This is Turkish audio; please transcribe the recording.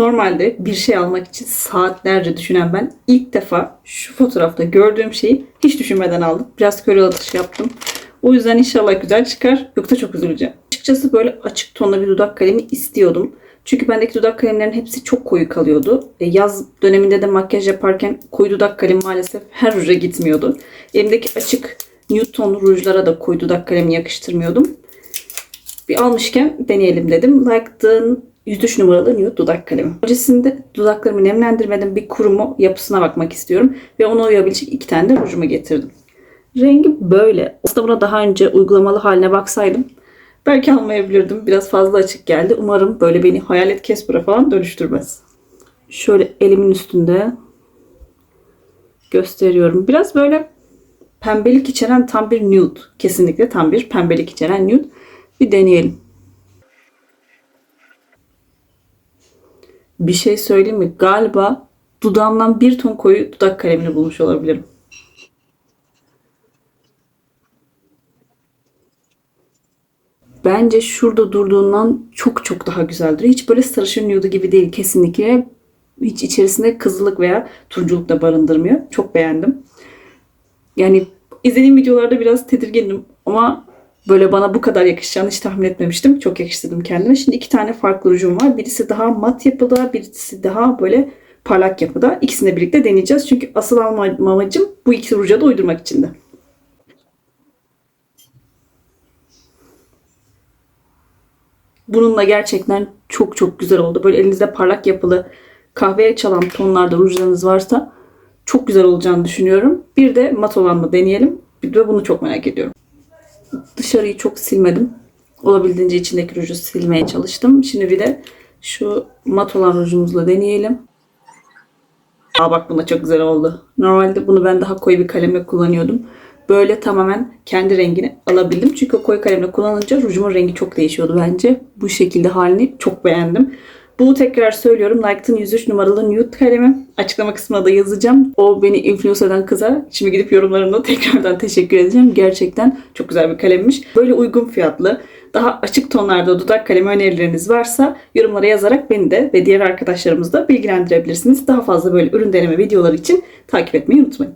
Normalde bir şey almak için saatlerce düşünen ben ilk defa şu fotoğrafta gördüğüm şeyi hiç düşünmeden aldım. Biraz köre atışı yaptım. O yüzden inşallah güzel çıkar. Yoksa çok üzüleceğim. Açıkçası böyle açık tonlu bir dudak kalemi istiyordum. Çünkü bendeki dudak kalemlerin hepsi çok koyu kalıyordu. E, yaz döneminde de makyaj yaparken koyu dudak kalemi maalesef her ruja gitmiyordu. Elimdeki açık nude tonlu rujlara da koyu dudak kalemi yakıştırmıyordum. Bir almışken deneyelim dedim. Like'ın 103 numaralı nude dudak kalemi. Öncesinde dudaklarımı nemlendirmedim. Bir kurumu yapısına bakmak istiyorum. Ve ona uyabilecek iki tane de rujumu getirdim. Rengi böyle. Aslında buna daha önce uygulamalı haline baksaydım belki almayabilirdim. Biraz fazla açık geldi. Umarım böyle beni hayalet Casper'a falan dönüştürmez. Şöyle elimin üstünde gösteriyorum. Biraz böyle pembelik içeren tam bir nude. Kesinlikle tam bir pembelik içeren nude. Bir deneyelim. Bir şey söyleyeyim mi? Galiba dudağımdan bir ton koyu dudak kalemini bulmuş olabilirim. Bence şurada durduğundan çok çok daha güzeldir. Hiç böyle sarışın nude gibi değil kesinlikle. Hiç içerisinde kızılık veya turunculuk da barındırmıyor. Çok beğendim. Yani izlediğim videolarda biraz tedirgindim ama böyle bana bu kadar yakışacağını hiç tahmin etmemiştim. Çok yakıştırdım kendime. Şimdi iki tane farklı rujum var. Birisi daha mat yapıda, birisi daha böyle parlak yapıda. İkisini birlikte deneyeceğiz. Çünkü asıl alma amacım bu iki ruja da uydurmak içindi. Bununla gerçekten çok çok güzel oldu. Böyle elinizde parlak yapılı kahveye çalan tonlarda rujlarınız varsa çok güzel olacağını düşünüyorum. Bir de mat olanla deneyelim. Bir de bunu çok merak ediyorum. Dışarıyı çok silmedim. Olabildiğince içindeki ruju silmeye çalıştım. Şimdi bir de şu mat olan rujumuzla deneyelim. Aa bak buna çok güzel oldu. Normalde bunu ben daha koyu bir kalemle kullanıyordum. Böyle tamamen kendi rengini alabildim. Çünkü koyu kalemle kullanınca rujumun rengi çok değişiyordu bence. Bu şekilde halini çok beğendim. Bunu tekrar söylüyorum. Like'ın 103 numaralı nude kalemi. Açıklama kısmına da yazacağım. O beni influence eden kıza şimdi gidip yorumlarımda tekrardan teşekkür edeceğim. Gerçekten çok güzel bir kalemmiş. Böyle uygun fiyatlı, daha açık tonlarda dudak kalemi önerileriniz varsa yorumlara yazarak beni de ve diğer arkadaşlarımızı da bilgilendirebilirsiniz. Daha fazla böyle ürün deneme videoları için takip etmeyi unutmayın.